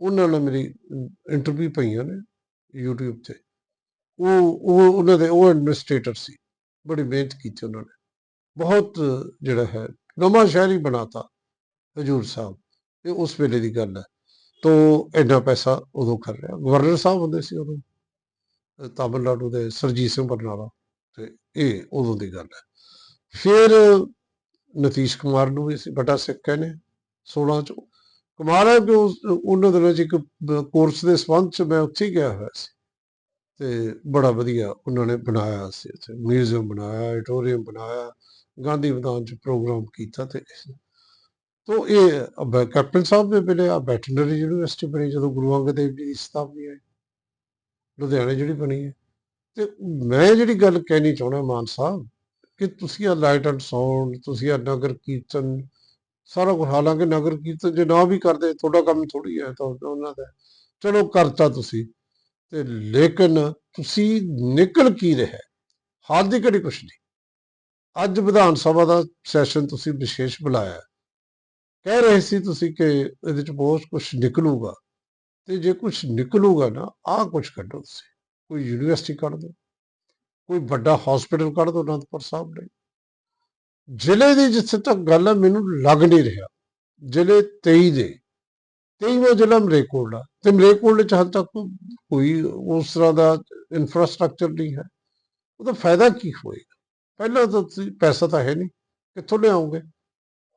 ਉਹਨਾਂ ਨਾਲ ਮੇਰੀ ਇੰਟਰਵਿਊ ਪਈਆਂ ਨੇ YouTube ਤੇ। ਉਹ ਉਹ, ਉਹਨਾਂ ਦੇ, ਉਹ ਐਡਮਿਨਿਸਟ੍ਰੇਟਰ ਸੀ, ਬੜੀ ਮਿਹਨਤ ਕੀਤੀ ਉਹਨਾਂ ਨੇ। ਬਹੁਤ ਜਿਹੜਾ ਹੈ ਨਵਾਂ ਸ਼ਹਿਰ ਹੀ ਬਣਾਤਾ। ਹਜੂਰ ਸਾਹਿਬ, ਇਹ ਉਸ ਵੇਲੇ ਦੀ ਗੱਲ ਹੈ। ਤੋ ਇੰਨਾ ਪੈਸਾ ਉਦੋਂ ਕਰ ਰਿਹਾ। ਗਵਰਨਰ ਸਾਹਿਬ ਹੁੰਦੇ ਸੀ ਉਦੋਂ ਤਾਮਿਲਨਾਡੂ ਦੇ ਸਰਜੀਤ ਸਿੰਘ ਬਰਨਾਲਾ, ਤੇ ਇਹ ਉਦੋਂ ਦੀ ਗੱਲ ਹੈ। ਫਿਰ ਨਤੀਸ਼ ਕੁਮਾਰ ਨੂੰ ਵੀ ਅਸੀਂ ਵੱਡਾ ਸਿੱਖ ਕਹਿੰਦੇ 16 ਚ। ਕੁਮਾਰ ਹੈ ਕਿ ਉਹਨਾਂ ਦਿਨਾਂ ਚ ਇੱਕ ਕੋਰਸ ਦੇ ਸੰਬੰਧ ਚ ਮੈਂ ਉੱਥੇ ਹੀ ਗਿਆ ਹੋਇਆ ਸੀ। ਤੇ ਬੜਾ ਵਧੀਆ ਉਹਨਾਂ ਨੇ ਬਣਾਇਆ ਸੀ ਉੱਥੇ ਮਿਊਜ਼ੀਅਮ ਬਣਾਇਆ ਐਡੀਟੋਰੀਅਮ ਬਣਾਇਆ, ਗਾਂਧੀ ਮੈਦਾਨ ਚ ਪ੍ਰੋਗਰਾਮ ਕੀਤਾ ਤੇ ਤੋ ਇਹ ਕੈਪਟਨ ਸਾਹਿਬ ਦੇ ਵੇਲੇ ਆ ਵੈਟਰਨਰੀ ਯੂਨੀਵਰਸਿਟੀ ਬਣੀ, ਜਦੋਂ ਗੁਰੂ ਅੰਗਦ ਦੇਵ ਜੀ ਦੀ ਸਥਾਪਨਾ ਹੋਈ। ਲੁਧਿਆਣੇ ਜਿਹੜੀ ਬਣੀ ਹੈ। ਤੇ ਮੈਂ ਜਿਹੜੀ ਗੱਲ ਕਹਿਣੀ ਚਾਹੁੰਦਾ ਮਾਨ ਸਾਹਿਬ, ਕਿ ਤੁਸੀਂ ਆ ਲਾਈਟ ਐਂਡ ਸਾਊਂਡ ਤੁਸੀਂ ਆ ਨਗਰ ਕੀਰਤਨ, ਸਾਰਾ ਕੁਝ, ਹਾਲਾਂਕਿ ਨਗਰ ਕੀਰਤਨ ਜੇ ਨਾ ਵੀ ਕਰਦੇ, ਤੁਹਾਡਾ ਕੰਮ ਥੋੜੀ ਹੈ, ਤਾਂ ਉਹਨਾਂ ਦਾ। ਚਲੋ ਕਰਤਾ ਤੁਸੀਂ। ਤੇ ਲੇਕਿਨ ਤੁਸੀਂ ਨਿਕਲ ਕੀ ਰਿਹਾ? ਹਾਲ ਦੀ ਘੜੀ ਕੁਛ ਨਹੀਂ। ਅੱਜ ਵਿਧਾਨ ਸਭਾ ਦਾ ਸੈਸ਼ਨ ਤੁਸੀਂ ਵਿਸ਼ੇਸ਼ ਬੁਲਾਇਆ। ਕਹਿ ਰਹੇ ਸੀ ਤੁਸੀਂ ਕਿ ਇਹਦੇ ਚ ਬਹੁਤ ਕੁਝ ਨਿਕਲੂਗਾ। ਤੇ ਜੇ ਕੁਝ ਨਿਕਲੂਗਾ ਨਾ, ਆਹ ਕੁਝ ਕੱਢੋ ਤੁਸੀਂ। ਕੋਈ ਯੂਨੀਵਰਸਿਟੀ ਕੱਢ ਦਿਓ ਕੋਈ ਵੱਡਾ ਹਸਪੀਟਲ ਕੱਢ ਦਿਓ ਅਨੰਦਪੁਰ ਸਾਹਿਬ ਲਈ ਜ਼ਿਲ੍ਹੇ ਦੀ ਜਿੱਥੇ ਤੱਕ ਗੱਲ ਹੈ ਮੈਨੂੰ ਲੱਗ ਨਹੀਂ ਰਿਹਾ। ਜ਼ਿਲ੍ਹੇ 23 ਦੇ 23ਵਾਂ ਜ਼ਿਲ੍ਹਾ ਮਰੇਕੋਟਲਾ ਤੇ ਮਰੇਕੋਟਲੇ ਚ ਹਾਲ ਤੱਕ ਕੋਈ ਉਸ ਤਰ੍ਹਾਂ ਦਾ ਇਨਫਰਾਸਟ੍ਰਕਚਰ ਨਹੀਂ ਹੈ। ਉਹਦਾ ਫਾਇਦਾ ਕੀ ਹੋਏਗਾ? ਪਹਿਲਾਂ ਤਾਂ ਪੈਸਾ ਤਾਂ ਹੈ ਨਹੀਂ। ਕਿੱਥੋਂ ਲਿਆਓਗੇ?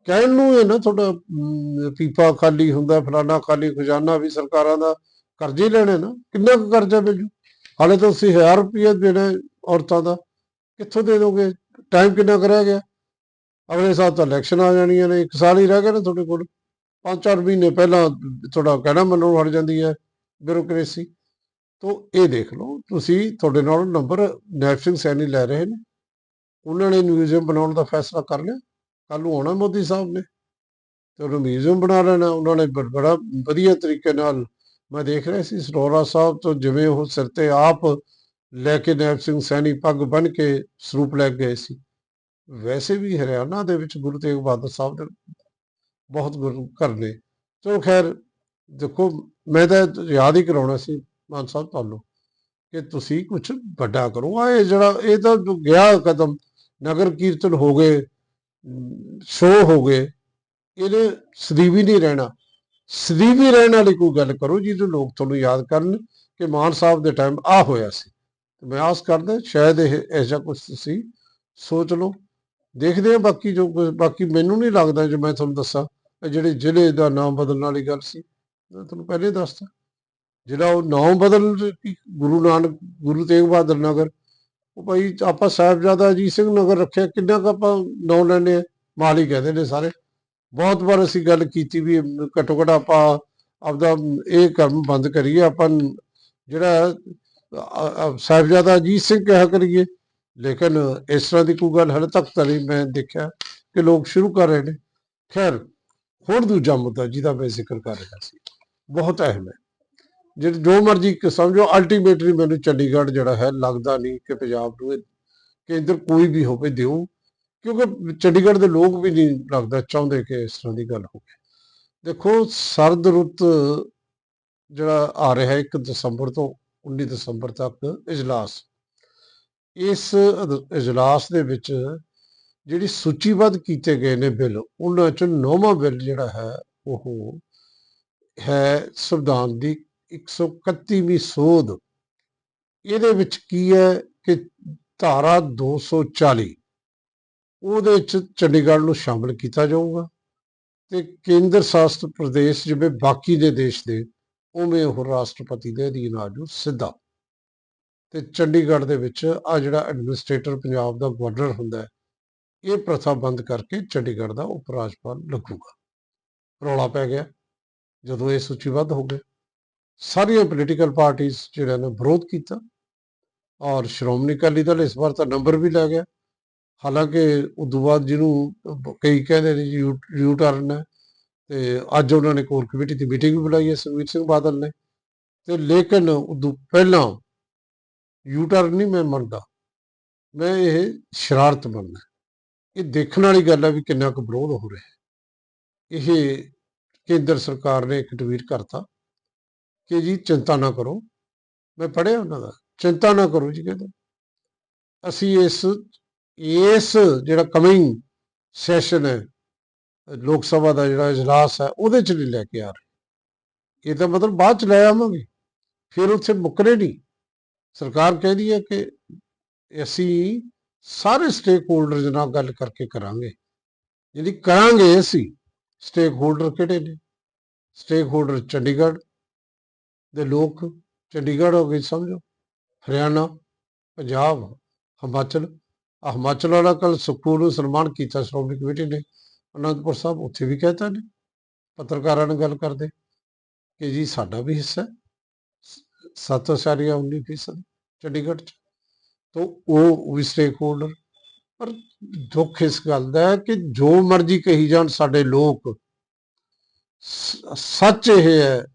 ਕਹਿਣ ਨੂੰ ਇਹ ਨਾ ਤੁਹਾਡਾ ਅਮ, ਪੀਪਾ ਖਾਲੀ ਹੁੰਦਾ ਫਲਾਨਾ ਖਾਲੀ ਖਜ਼ਾਨਾ ਵੀ ਸਰਕਾਰਾਂ ਦਾ ਕਰਜ਼ੇ ਲੈਣੇ ਨਾ। ਕਿੰਨਾ ਕੁ ਕਰਜ਼ਾ ਮਿਲੂ ਹਾਲੇ ਤਾਂ ਤੁਸੀਂ 1000 ਰੁਪਏ ਦੇਣਾ ਔਰਤਾਂ ਦਾ। ਕਿੱਥੋਂ ਦੇ ਦੋਗੇ? ਟਾਈਮ ਕਿੰਨਾ ਕੁ ਰਹਿ ਗਿਆ? ਅਗਲੇ ਸਾਲ ਤਾਂ ਇਲੈਕਸ਼ਨ ਆ ਜਾਣੀਆਂ ਨੇ ਇੱਕ ਸਾਲ ਹੀ ਰਹਿ ਗਿਆ ਨਾ ਤੁਹਾਡੇ ਕੋਲ। ਪੰਜ ਚਾਰ ਮਹੀਨੇ ਪਹਿਲਾਂ ਤੁਹਾਡਾ ਕਹਿਣਾ ਮੰਨਣੋਂ ਹਟ ਜਾਂਦੀ ਹੈ ਬਿਊਰੋਕ੍ਰੇਸੀ ਤੋਂ ਇਹ ਦੇਖ ਲਓ ਤੁਸੀਂ ਤੁਹਾਡੇ ਨਾਲ ਨੰਬਰ ਨੈਬ ਸਿੰਘ ਸੈਣੀ ਲੈ ਰਹੇ ਨੇ। ਉਹਨਾਂ ਨੇ ਮਿਊਜ਼ੀਅਮ ਬਣਾਉਣ ਦਾ ਫੈਸਲਾ ਕਰ ਲਿਆ। ਕੱਲ ਨੂੰ ਆਉਣਾ ਮੋਦੀ ਸਾਹਿਬ ਨੇ। ਤੇ ਉਹਨੂੰ ਮਿਊਜ਼ੀਅਮ ਬਣਾ ਲੈਣਾ। ਉਹਨਾਂ ਨੇ ਬੜਾ ਵਧੀਆ ਤਰੀਕੇ ਨਾਲ ਮੈਂ ਦੇਖ ਰਿਹਾ ਸੀ ਸਰੋਰਾ ਸਾਹਿਬ ਤੋਂ ਜਿਵੇਂ ਉਹ ਸਿਰ ਤੇ ਆਪ ਲੈ ਕੇ ਨੈਬ ਸਿੰਘ ਸੈਣੀ ਪੱਗ ਬੰਨ ਕੇ ਸਰੂਪ ਲੈ ਕੇ ਗਏ ਸੀ। ਵੈਸੇ ਵੀ ਹਰਿਆਣਾ ਦੇ ਵਿੱਚ ਗੁਰੂ ਤੇਗ ਬਹਾਦਰ ਸਾਹਿਬ ਦੇ ਬਹੁਤ ਗੁਰੂ, ਘਰ ਨੇ। ਚਲੋ ਖੈਰ, ਦੇਖੋ, ਮੈਂ ਤਾਂ ਯਾਦ ਹੀ ਕਰਾਉਣਾ ਸੀ ਮਾਨ ਸਾਹਿਬ ਤੁਹਾਨੂੰ ਕਿ ਤੁਸੀਂ ਕੁਝ ਵੱਡਾ ਕਰੋ। ਆ ਇਹ ਜਿਹੜਾ, ਇਹ ਤਾਂ ਗਿਆ ਕਦਮ, ਨਗਰ ਕੀਰਤਨ ਹੋ ਗਏ। ਸ਼ੋ ਹੋ ਗਏ ਇਹਨੇ ਸਦੀਵੀ ਨਹੀਂ ਰਹਿਣਾ। ਸਦੀਵੀ ਰਹਿਣ ਵਾਲੀ ਕੋਈ ਗੱਲ ਕਰੋ ਜਿਹਨੂੰ ਲੋਕ ਤੁਹਾਨੂੰ ਯਾਦ ਕਰਨ ਕਿ ਮਾਨ ਸਾਹਿਬ ਦੇ ਟਾਈਮ ਆ ਹੋਇਆ ਸੀ। ਤੇ ਮੈਂ ਆਸ ਕਰਦਾ, ਸ਼ਾਇਦ ਇਹ ਐਸਾ ਕੁਝ ਤੁਸੀਂ ਸੋਚ ਲਓ। ਦੇਖਦੇ ਹਾਂ ਬਾਕੀ ਜੋ ਬਾਕੀ ਮੈਨੂੰ ਨਹੀਂ ਲੱਗਦਾ ਜੇ ਮੈਂ ਤੁਹਾਨੂੰ ਦੱਸਾਂ। ਇਹ ਜਿਹੜੇ ਜ਼ਿਲ੍ਹੇ ਦਾ ਨਾਮ ਬਦਲਣ ਵਾਲੀ ਗੱਲ ਸੀ, ਮੈਂ ਤੁਹਾਨੂੰ ਪਹਿਲੇ ਹੀ ਦੱਸਤਾ ਜਿਹੜਾ ਉਹ ਨਾਮ ਬਦਲ ਕੀ ਗੁਰੂ ਨਾਨਕ, ਗੁਰੂ ਤੇਗ ਬਹਾਦਰ ਨਗਰ ਉਹ ਭਾਈ ਆਪਾਂ ਸਾਹਿਬਜ਼ਾਦਾ ਅਜੀਤ ਸਿੰਘ ਨਗਰ ਰੱਖਿਆ, ਕਿੰਨਾ ਕੁ ਆਪਾਂ ਨਾਂ ਲੈਂਦੇ ਆ ਮਾਲੀ ਕਹਿੰਦੇ ਨੇ ਸਾਰੇ। ਬਹੁਤ ਵਾਰ ਅਸੀਂ ਗੱਲ ਕੀਤੀ ਵੀ ਘੱਟੋ ਘੱਟ ਆਪਾਂ ਆਪਦਾ ਇਹ ਕੰਮ ਬੰਦ ਕਰੀਏ, ਆਪਾਂ ਜਿਹੜਾ ਸਾਹਿਬਜ਼ਾਦਾ ਅਜੀਤ ਸਿੰਘ ਕਿਹਾ ਕਰੀਏ। ਲੇਕਿਨ ਇਸ ਤਰ੍ਹਾਂ ਦੀ ਕੋਈ ਗੱਲ ਹਲੇ ਤੱਕ ਤਾਂ ਨਹੀਂ ਮੈਂ ਦੇਖਿਆ ਕਿ ਲੋਕ ਸ਼ੁਰੂ ਕਰ ਰਹੇ ਨੇ। ਖੈਰ ਹੋਰ ਦੂਜਾ ਮੁੱਦਾ ਜਿਹਦਾ ਮੈਂ ਜ਼ਿਕਰ ਕਰ ਰਿਹਾ ਸੀ, ਬਹੁਤ ਅਹਿਮ ਹੈ। ਜਿਹੜੇ ਜੋ ਮਰਜ਼ੀ ਕਿ ਸਮਝੋ ਅਲਟੀਮੇਟਲੀ ਮੈਨੂੰ ਚੰਡੀਗੜ੍ਹ ਜਿਹੜਾ ਹੈ ਲੱਗਦਾ ਨਹੀਂ ਕਿ ਪੰਜਾਬ ਨੂੰ ਕੇਂਦਰ ਕੋਈ ਵੀ ਹੋਵੇ ਦਿਓ ਕਿਉਂਕਿ ਚੰਡੀਗੜ੍ਹ ਦੇ ਲੋਕ ਵੀ ਨਹੀਂ ਲੱਗਦਾ ਚਾਹੁੰਦੇ ਕਿ ਇਸ ਤਰ੍ਹਾਂ ਦੀ ਗੱਲ ਹੋਵੇ। ਦੇਖੋ, ਸਰਦ ਰੁੱਤ ਜਿਹੜਾ ਆ ਰਿਹਾ ਹੈ 1 ਦਸੰਬਰ ਤੋਂ 19 ਦਸੰਬਰ ਤੱਕ ਇਜਲਾਸ। ਇਸ ਅਦ- ਇਜਲਾਸ ਦੇ ਵਿੱਚ ਜਿਹੜੀ ਸੂਚੀਬੱਧ ਕੀਤੇ ਗਏ ਨੇ ਬਿੱਲ, ਉਹਨਾਂ ਚੋਂ ਨੌਵਾਂ ਬਿੱਲ ਜਿਹੜਾ ਹੈ, ਉਹ ਹੈ ਸੰਵਿਧਾਨ ਦੀ 131ਵੀਂ ਸੋਧ। ਇਹਦੇ ਵਿੱਚ ਕੀ ਹੈ ਕਿ ਧਾਰਾ 240 ਉਹਦੇ ਵਿੱਚ ਚੰਡੀਗੜ੍ਹ ਨੂੰ ਸ਼ਾਮਲ ਕੀਤਾ ਜਾਊਗਾ ਤੇ ਕੇਂਦਰ ਸ਼ਾਸਤ ਪ੍ਰਦੇਸ਼ ਜਿਵੇਂ ਬਾਕੀ ਦੇ ਦੇਸ਼ ਦੇ, ਉਵੇਂ ਉਹ ਰਾਸ਼ਟਰਪਤੀ ਦੇ ਅਧੀਨ ਆ ਜੂ ਸਿੱਧਾ। ਤੇ ਚੰਡੀਗੜ੍ਹ ਦੇ ਵਿੱਚ ਆ ਜਿਹੜਾ ਐਡਮਿਨਿਸਟ੍ਰੇਟਰ ਪੰਜਾਬ ਦਾ ਗਵਰਨਰ ਹੁੰਦਾ ਹੈ, ਇਹ ਪ੍ਰਥਾ ਬੰਦ ਕਰਕੇ ਚੰਡੀਗੜ੍ਹ ਦਾ ਉਪ ਰਾਜਪਾਲ ਲੱਗੂਗਾ। ਰੌਲਾ ਪੈ ਗਿਆ, ਜਦੋਂ ਇਹ ਸੂਚੀਬੱਧ ਹੋ ਗਏ ਸਾਰੀਆਂ ਪੋਲੀਟੀਕਲ ਪਾਰਟੀਆਂ ਜਿਹੜਾ ਨੇ ਵਿਰੋਧ ਕੀਤਾ ਔਰ ਸ਼੍ਰੋਮਣੀ ਅਕਾਲੀ ਦਲ ਇਸ ਵਾਰ ਤਾਂ ਨੰਬਰ ਵੀ ਲੈ ਗਿਆ। ਹਾਲਾਂਕਿ ਉਦੋਂ ਬਾਅਦ ਜਿਹਨੂੰ ਕਈ ਕਹਿੰਦੇ ਨੇ ਯੂ ਯੂ ਟਰਨ ਹੈ ਤੇ ਅੱਜ ਉਹਨਾਂ ਨੇ ਕੋਰ ਕਮੇਟੀ ਦੀ ਮੀਟਿੰਗ ਵੀ ਬੁਲਾਈ ਹੈ ਸੁਖਬੀਰ ਸਿੰਘ ਬਾਦਲ ਨੇ। ਤੇ ਲੇਕਿਨ ਉਦੋਂ ਪਹਿਲਾਂ ਯੂ ਟਰਨ ਨਹੀਂ ਮੈਂ ਮੰਨਦਾ, ਮੈਂ ਇਹ ਸ਼ਰਾਰਤ ਮੰਨਦਾ। ਇਹ ਦੇਖਣ ਵਾਲੀ ਗੱਲ ਹੈ ਵੀ ਕਿੰਨਾ ਕੁ ਵਿਰੋਧ ਹੋ ਰਿਹਾ ਹੈ। ਇਹ ਕੇਂਦਰ ਸਰਕਾਰ ਨੇ ਇੱਕ ਟਵੀਟ ਕਰਤਾ ਕਿ ਜੀ ਚਿੰਤਾ ਨਾ ਕਰੋ। ਮੈਂ ਪੜ੍ਹਿਆ ਉਹਨਾਂ ਦਾ, ਚਿੰਤਾ ਨਾ ਕਰੋ ਜੀ ਕਹਿੰਦੇ। ਅਸੀਂ ਇਸ ਇਸ ਜਿਹੜਾ ਕਮਿੰਗ ਸੈਸ਼ਨ ਹੈ, ਲੋਕ ਸਭਾ ਦਾ ਜਿਹੜਾ ਇਜਲਾਸ ਹੈ, ਉਹਦੇ ਚ ਨਹੀਂ ਲੈ ਕੇ ਆ ਰਹੇ। ਇਹ ਤਾਂ ਮਤਲਬ ਬਾਅਦ ਚ ਲੈ ਆਵਾਂਗੇ। ਫਿਰ ਉੱਥੇ ਮੁੱਕਰੇ ਨਹੀਂ। ਸਰਕਾਰ ਕਹਿੰਦੀ ਹੈ ਕਿ ਅਸੀਂ ਸਾਰੇ ਸਟੇਕ ਹੋਲਡਰਸ ਨਾਲ ਗੱਲ ਕਰਕੇ ਕਰਾਂਗੇ। ਜਿਹੜੀ ਕਰਾਂਗੇ ਅਸੀਂ ਸਟੇਕ ਹੋਲਡਰ ਕਿਹੜੇ ਨੇ? ਸਟੇਕ ਹੋਲਡਰ ਚੰਡੀਗੜ੍ਹ ਦੇ ਲੋਕ ਚੰਡੀਗੜ੍ਹ ਹੋ ਗਏ, ਸਮਝੋ। ਹਰਿਆਣਾ, ਪੰਜਾਬ, ਹਿਮਾਚਲ। ਆਹ ਹਿਮਾਚਲ ਵਾਲਾ ਕੱਲ ਸੁਖੂ ਨੂੰ ਸਨਮਾਨ ਕੀਤਾ, ਸ਼੍ਰੋਮਣੀ ਕਮੇਟੀ ਨੇ। ਅਨੰਦਪੁਰ ਸਾਹਿਬ ਉੱਥੇ ਵੀ ਕਹਿਤਾ ਨੇ ਪੱਤਰਕਾਰਾਂ ਨਾਲ ਗੱਲ ਕਰਦੇ। ਕਿ ਜੀ ਸਾਡਾ ਵੀ ਹਿੱਸਾ ਹੈ। ਸੱਤ ਅਸ਼ਾਰੀਆ ਉੱਨੀ ਫੀਸਦ ਚੰਡੀਗੜ੍ਹ ਚ। ਤੋ ਉਹ ਵੀ ਸਟੇਕ ਹੋਲਡਰ ਪਰ ਦੁੱਖ ਇਸ ਗੱਲ ਦਾ ਹੈ ਕਿ ਜੋ ਮਰਜ਼ੀ ਕਹੀ ਜਾਣ ਸਾਡੇ ਲੋਕ ਸੱਚ ਇਹ ਹੈ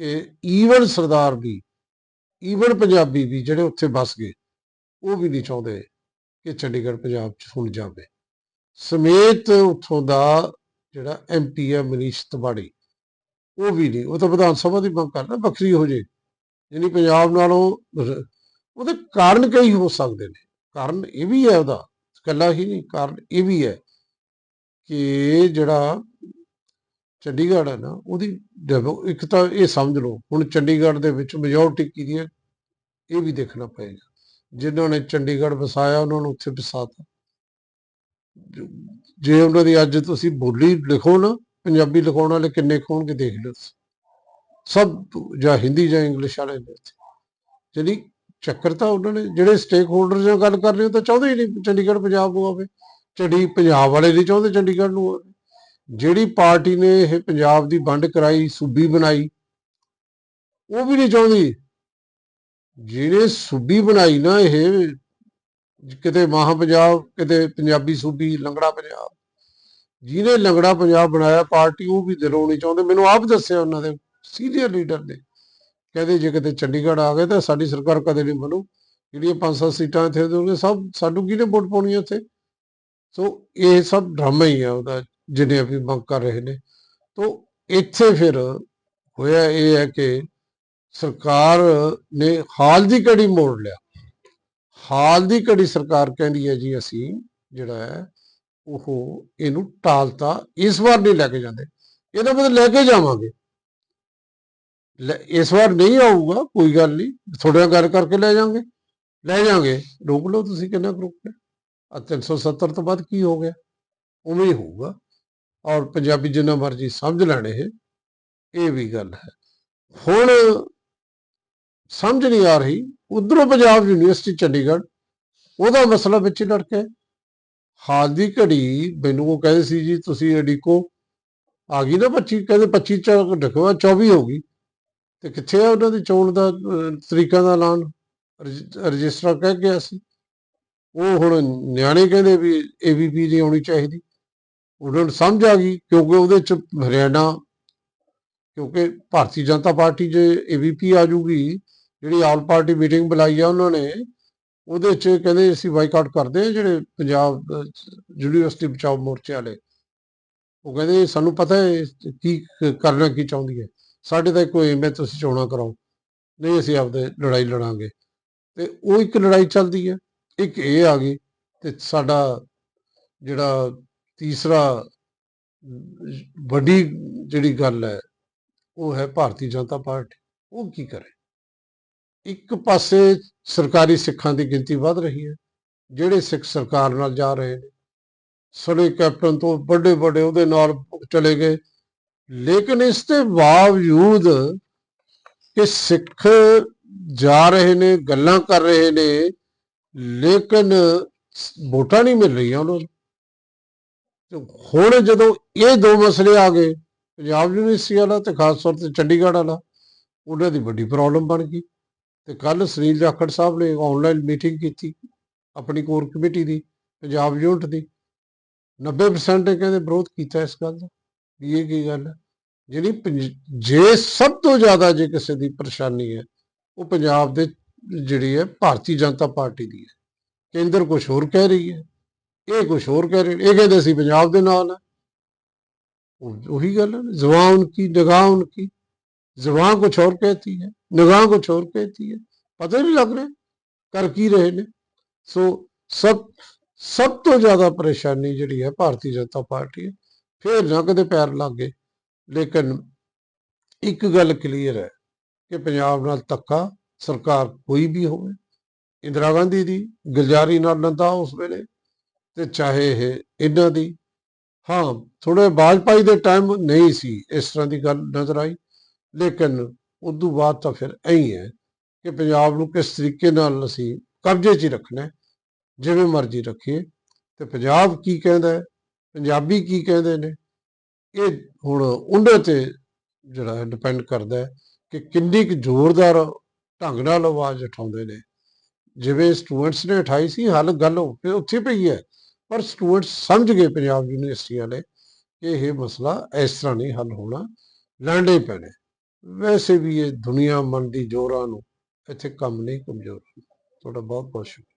ਕਿ ਈਵਨ ਸਰਦਾਰ ਵੀ ਈਵਨ ਪੰਜਾਬੀ ਵੀ ਜਿਹੜੇ ਉੱਥੇ ਵੱਸ ਗਏ, ਉਹ ਵੀ ਨਹੀਂ ਚਾਹੁੰਦੇ ਕਿ ਚੰਡੀਗੜ੍ਹ ਪੰਜਾਬ ਚ ਹੁਣ ਜਾਵੇ। ਸਮੇਤ ਉੱਥੋਂ ਦਾ ਜਿਹੜਾ ਐਮਪੀ ਹੈ ਮਨੀਸ਼ ਤਿਵਾੜੀ, ਉਹ ਵੀ ਨਹੀਂ। ਉਹ ਤਾਂ ਵਿਧਾਨ ਸਭਾ ਦੀ ਮੰਗ ਕਰਦਾ ਵੱਖਰੀ ਹੋ ਜੇ। ਯਾਨੀ ਪੰਜਾਬ ਨਾਲੋਂ ਉਹਦੇ ਕਾਰਨ ਕਈ ਹੋ ਸਕਦੇ ਨੇ। ਕਾਰਨ ਇਹ ਵੀ ਹੈ ਉਹਦਾ, ਇਕੱਲਾ ਹੀ ਨਹੀਂ, ਕਾਰਨ ਇਹ ਵੀ ਹੈ ਕਿ ਜਿਹੜਾ ਚੰਡੀਗੜ੍ਹ ਹੈ ਨਾ, ਉਹਦੀ ਡੈਵੋ- ਇੱਕ ਤਾਂ ਇਹ ਸਮਝ ਲਓ, ਹੁਣ ਚੰਡੀਗੜ੍ਹ ਦੇ ਵਿੱਚ ਮੈਜੋਰਟੀ ਕਿਹਦੀ ਹੈ, ਇਹ ਵੀ ਦੇਖਣਾ ਪਏਗਾ। ਜਿਨ੍ਹਾਂ ਨੇ ਚੰਡੀਗੜ੍ਹ ਵਸਾਇਆ, ਉਹਨਾਂ ਨੂੰ ਉੱਥੇ ਵਸਾਤਾ। ਜੇ ਉਹਨਾਂ ਦੀ ਅੱਜ ਤੁਸੀਂ ਬੋਲੀ ਲਿਖੋ ਨਾ, ਪੰਜਾਬੀ ਲਿਖਾਉਣ ਵਾਲੇ ਕਿੰਨੇ ਕੁ ਹੋਣਗੇ, ਦੇਖ ਲਓ ਤੁਸੀਂ। ਸਭ ਜਾਂ ਹਿੰਦੀ ਜਾਂ ਇੰਗਲਿਸ਼ ਵਾਲੇ ਨੇ ਉੱਥੇ। ਜਿਹੜੀ ਚੱਕਰ ਤਾਂ ਉਹਨਾਂ ਨੇ, ਜਿਹੜੇ ਸਟੇਕ ਹੋਲਡਰ ਨਾਲ ਗੱਲ ਕਰ ਰਹੇ ਹੋ, ਤਾਂ ਚਾਹੁੰਦੇ ਹੀ ਨਹੀਂ ਚੰਡੀਗੜ੍ਹ ਪੰਜਾਬ ਨੂੰ ਆਵੇ। ਚੰਡੀ, ਪੰਜਾਬ ਵਾਲੇ ਨਹੀਂ ਚਾਹੁੰਦੇ ਚੰਡੀਗੜ੍ਹ ਨੂੰ ਆਵੇ। ਜਿਹੜੀ ਪਾਰਟੀ ਨੇ ਇਹ ਪੰਜਾਬ ਦੀ ਵੰਡ ਕਰਾਈ, ਸੂਬੀ ਬਣਾਈ, ਉਹ ਵੀ ਨਹੀਂ ਚਾਹੁੰਦੀ। ਜਿਹੜੇ ਸੂਬੀ ਬਣਾਈ ਨਾ ਇਹ, ਕਿਤੇ ਮਹਾ ਪੰਜਾਬ, ਕਿਤੇ ਪੰਜਾਬੀ ਸੂਬੀ, ਲੰਗੜਾ ਪੰਜਾਬ, ਜਿਹਨੇ ਲੰਗੜਾ ਪੰਜਾਬ ਬਣਾਇਆ, ਪਾਰਟੀ ਉਹ ਵੀ ਦਿਲੋਂ ਨਹੀਂ ਚਾਹੁੰਦੇ। ਮੈਨੂੰ ਆਪ ਦੱਸਿਆ ਉਹਨਾਂ ਦੇ, ਸੀਨੀਅਰ ਲੀਡਰ ਨੇ। ਕਹਿੰਦੇ ਜੇ ਕਿਤੇ ਚੰਡੀਗੜ੍ਹ ਆ ਗਏ ਤਾਂ ਸਾਡੀ ਸਰਕਾਰ ਕਦੇ ਨਹੀਂ ਬਣੂ। ਜਿਹੜੀਆਂ ਪੰਜ ਸੱਤ ਸੀਟਾਂ ਇੱਥੇ ਦੇਣਗੇ ਸਭ, ਸਾਨੂੰ ਕਿਹਨੇ ਵੋਟ ਪਾਉਣੀ ਉੱਥੇ ਸੋ ਇਹ ਸਭ ਡਰਾਮਾ ਹੀ ਹੈ ਉਹਦਾ। ਜਿੰਨੇ ਵੀ ਮੰਗ ਕਰ ਰਹੇ ਨੇ। ਤੋ ਇੱਥੇ ਫਿਰ ਹੋਇਆ ਇਹ ਹੈ ਕਿ ਸਰਕਾਰ ਨੇ ਹਾਲ ਦੀ ਘੜੀ ਮੋੜ ਲਿਆ। ਹਾਲ ਦੀ ਘੜੀ ਸਰਕਾਰ ਕਹਿੰਦੀ ਹੈ ਜੀ ਅਸੀਂ ਜਿਹੜਾ ਹੈ ਉਹ ਇਹਨੂੰ ਟਾਲਤਾ ਇਸ ਵਾਰ ਨਹੀਂ ਲੈ ਕੇ ਜਾਂਦੇ। ਇਹਦਾ ਮਤਲਬ ਲੈ ਕੇ ਜਾਵਾਂਗੇ। ਲੈ- ਇਸ ਵਾਰ ਨਹੀਂ ਆਊਗਾ, ਕੋਈ ਗੱਲ ਨਹੀਂ। ਤੁਹਾਡੇ ਨਾਲ ਗੱਲ ਕਰਕੇ ਲੈ ਜਾਵਾਂਗੇ। ਲੈ ਜਾਵਾਂਗੇ। ਰੋਕ ਲਓ ਤੁਸੀਂ ਕਿੰਨਾ ਕੁ ਰੋਕ ਆ 370 ਤੋਂ ਬਾਅਦ ਕੀ ਹੋ ਗਿਆ? ਉਵੇਂ ਹੀ ਹੋਊਗਾ। ਔਰ ਪੰਜਾਬੀ ਜਿੰਨਾ ਮਰਜ਼ੀ ਸਮਝ ਲੈਣੇ ਇਹ ਇਹ ਵੀ ਗੱਲ ਹੈ। ਹੁਣ ਸਮਝ ਨਹੀਂ ਆ ਰਹੀ ਉਧਰੋਂ ਪੰਜਾਬ ਯੂਨੀਵਰਸਿਟੀ ਚੰਡੀਗੜ੍ਹ ਉਹਦਾ ਮਸਲਾ ਵਿੱਚ ਹੀ ਲੜਕੇ। ਹਾਲ ਦੀ ਘੜੀ ਮੈਨੂੰ ਉਹ ਕਹਿੰਦੇ ਸੀ ਜੀ ਤੁਸੀਂ ਅਡੀਕੋ ਆ ਗਈ ਨਾ 25 ਕਹਿੰਦੇ 25 ਚ ਲਿਖਿਆ 24 ਹੋ ਗਈ। ਤੇ ਕਿੱਥੇ ਆ ਉਹਨਾਂ ਦੀ ਚੋਣ ਦਾ ਅਹ, ਤਰੀਕਾ ਦਾ ਐਲਾਨ? ਰਜਿ- ਰਜਿਸਟਰ ਕਹਿ ਗਿਆ ਸੀ। ਉਹ ਹੁਣ ਨਿਆਣੇ ਕਹਿੰਦੇ ਵੀ ਏਬੀਪੀ ਨਹੀਂ ਆਉਣੀ ਚਾਹੀਦੀ। ਉਹਨਾਂ ਨੂੰ ਸਮਝ ਆ ਗਈ ਕਿਉਂਕਿ ਉਹਦੇ ਚ ਹਰਿਆਣਾ, ਕਿਉਂਕਿ ਭਾਰਤੀ ਜਨਤਾ ਪਾਰਟੀ ਜੇ ਏਬੀਪੀ ਆ ਜੂਗੀ, ਜਿਹੜੀ ਆਲ ਪਾਰਟੀ ਮੀਟਿੰਗ ਬੁਲਾਈ ਆ ਉਹਨਾਂ ਨੇ, ਉਹਦੇ ਚ ਕਹਿੰਦੇ ਅਸੀਂ ਬਾਈਕਾਟ ਕਰਦੇ ਆ ਜਿਹੜੇ ਪੰਜਾਬ, ਯੂਨੀਵਰਸਿਟੀ ਬਚਾਓ ਮੋਰਚੇ ਵਾਲੇ। ਉਹ ਕਹਿੰਦੇ ਸਾਨੂੰ ਪਤਾ ਹੈ ਕੀ ਕਰਨਾ ਕੀ ਚਾਹੁੰਦੀ ਹੈ। ਸਾਡੇ ਤਾਂ ਕੋਈ ਐਵੇਂ ਤੁਸੀਂ ਚੋਣਾਂ ਕਰਾਓ, ਨਹੀਂ ਅਸੀਂ ਆਪਦੇ ਲੜਾਈ ਲੜਾਂਗੇ। ਤੇ ਉਹ ਇੱਕ ਲੜਾਈ ਚੱਲਦੀ ਹੈ, ਇੱਕ ਇਹ ਆ ਗਈ ਤੇ ਸਾਡਾ ਜਿਹੜਾ ਤੀਸਰਾ, ਵੱਡੀ ਜਿਹੜੀ ਗੱਲ ਹੈ, ਉਹ ਹੈ ਭਾਰਤੀ ਜਨਤਾ ਪਾਰਟੀ। ਉਹ ਕੀ ਕਰੇ? ਇੱਕ ਪਾਸੇ ਸਰਕਾਰੀ ਸਿੱਖਾਂ ਦੀ ਗਿਣਤੀ ਵੱਧ ਰਹੀ ਹੈ, ਜਿਹੜੇ ਸਿੱਖ ਸਰਕਾਰ ਨਾਲ ਜਾ ਰਹੇ ਨੇ। ਸੜੇ ਕੈਪਟਨ ਤੋਂ ਵੱਡੇ ਵੱਡੇ ਉਹਦੇ ਨਾਲ ਚਲੇ ਗਏ। ਲੇਕਿਨ ਇਸ ਦੇ ਬਾਵਜੂਦ ਕਿ ਸਿੱਖ ਜਾ ਰਹੇ ਨੇ, ਗੱਲਾਂ ਕਰ ਰਹੇ ਨੇ, ਲੇਕਿਨ ਵੋਟਾਂ ਨਹੀਂ ਮਿਲ ਰਹੀਆਂ ਉਹਨਾਂ ਨੂੰ। ਹੁਣ ਜਦੋਂ ਇਹ ਦੋ ਮਸਲੇ ਆ ਗਏ, ਪੰਜਾਬ ਯੂਨੀਵਰਸਿਟੀ ਵਾਲਾ ਤੇ ਖਾਸ ਤੌਰ ਤੇ ਚੰਡੀਗੜ੍ਹ ਵਾਲਾ, ਉਹਨਾਂ ਦੀ ਵੱਡੀ ਪ੍ਰੋਬਲਮ ਬਣ ਗਈ ਤੇ ਕੱਲ ਸੁਨੀਲ ਜਾਖੜ ਸਾਹਿਬ ਨੇ ਆਨਲਾਈਨ ਮੀਟਿੰਗ ਕੀਤੀ, ਆਪਣੀ ਕੋਰ ਕਮੇਟੀ ਦੀ, ਪੰਜਾਬ ਯੂਨਿਟ ਦੀ। 90% ਨੇ ਕਹਿੰਦੇ ਵਿਰੋਧ ਕੀਤਾ ਇਸ ਗੱਲ ਦਾ, ਵੀ ਇਹ ਕੀ ਗੱਲ ਹੈ? ਜਿਹੜੀ ਪੰਜ- ਜੇ ਸਭ ਤੋਂ ਜ਼ਿਆਦਾ ਜੇ ਕਿਸੇ ਦੀ ਪਰੇਸ਼ਾਨੀ ਹੈ, ਉਹ ਪੰਜਾਬ ਦੇ ਜਿਹੜੀ ਹੈ, ਭਾਰਤੀ ਜਨਤਾ ਪਾਰਟੀ ਦੀ ਹੈ। ਕੇਂਦਰ ਕੁਝ ਹੋਰ ਕਹਿ ਰਹੀ ਹੈ। ਇਹ ਕੁਝ ਹੋਰ ਕਹਿ ਰਹੇ ਨੇ, ਇਹ ਕਹਿੰਦੇ ਸੀ ਪੰਜਾਬ ਦੇ ਨਾਲ ਹੈ ਉਹੀ ਗੱਲ ਹੈ ਜ਼ਬਾਨ ਉਨਕੀ, ਨਿਗਾਹ ਉਨਕੀ, ਜ਼ਬਾਨ ਕੁਝ ਹੋਰ ਕਹਿਤੀ ਹੈ, ਨਿਗਾਹ ਕੁਝ ਹੋਰ ਕਹਿਤੀ ਹੈ, ਪਤਾ ਨਹੀਂ ਲੱਗ ਰਿਹਾ ਕਰ ਕੀ ਰਹੇ ਨੇ। ਸੋ ਸਭ ਸਭ ਤੋਂ ਜ਼ਿਆਦਾ ਪਰੇਸ਼ਾਨੀ ਜਿਹੜੀ ਹੈ ਭਾਰਤੀ ਜਨਤਾ ਪਾਰਟੀ ਹੈ, ਫਿਰ ਨਾ ਕਦੇ ਪੈਰ ਲੱਗੇ। ਲੇਕਿਨ ਇੱਕ ਗੱਲ ਕਲੀਅਰ ਹੈ ਕਿ ਪੰਜਾਬ ਨਾਲ ਤੱਕਾ ਸਰਕਾਰ ਕੋਈ ਵੀ ਹੋਵੇ, ਇੰਦਰਾ ਗਾਂਧੀ ਦੀ ਗਲਜਾਰੀ ਨਾਲ ਨੰਦਾ ਉਸ ਵੇਲੇ। ਤੇ ਚਾਹੇ ਇਹ ਇਹਨਾਂ ਦੀ। ਹਾਂ ਥੋੜੇ ਬਾਜਪਾਈ ਦੇ ਟਾਈਮ ਨਹੀਂ ਸੀ ਇਸ ਤਰ੍ਹਾਂ ਦੀ ਗੱਲ ਨਜ਼ਰ ਆਈ, ਲੇਕਿਨ ਉਦੋਂ ਬਾਅਦ ਤਾਂ ਫਿਰ ਐਂ ਹੈ ਕਿ ਪੰਜਾਬ ਨੂੰ ਕਿਸ ਤਰੀਕੇ ਨਾਲ ਅਸੀਂ ਕਬਜ਼ੇ 'ਚ ਹੀ ਰੱਖਣਾ ਜਿਵੇਂ ਮਰਜ਼ੀ ਰੱਖੀਏ। ਤੇ ਪੰਜਾਬ ਕੀ ਕਹਿੰਦਾ ਪੰਜਾਬੀ ਕੀ ਕਹਿੰਦੇ ਨੇ? ਇਹ ਹੁਣ ਉਹਨਾਂ ਤੇ ਜਿਹੜਾ ਡਿਪੈਂਡ ਕਰਦਾ ਹੈ ਕਿ ਕਿੰਨੀ ਕੁ ਜ਼ੋਰਦਾਰ ਢੰਗ ਨਾਲ ਆਵਾਜ਼ ਉਠਾਉਂਦੇ ਨੇ। ਜਿਵੇਂ ਸਟੂਡੈਂਟਸ ਨੇ ਉਠਾਈ ਸੀ, ਹੱਲ ਗੱਲ ਉੱਥੇ ਉੱਥੇ ਪਈ ਹੈ। ਪਰ ਸਟੂਡੈਂਟਸ ਸਮਝ ਗਏ ਪੰਜਾਬ ਯੂਨੀਵਰਸਿਟੀ ਵਾਲੇ ਕਿ ਇਹ ਮਸਲਾ ਇਸ ਤਰ੍ਹਾਂ ਨਹੀਂ ਹੱਲ ਹੋਣਾ ਲੜਨੇ ਪੈਣੇ। ਵੈਸੇ ਵੀ ਇਹ ਦੁਨੀਆ ਮਨ ਦੀ ਜੋਰਾਂ ਨੂੰ ਇੱਥੇ ਕੰਮ ਨਹੀਂ ਕਮਜ਼ੋਰ ਤੁਹਾਡਾ ਬਹੁਤ ਬਹੁਤ ਸ਼ੁਕਰੀਆ।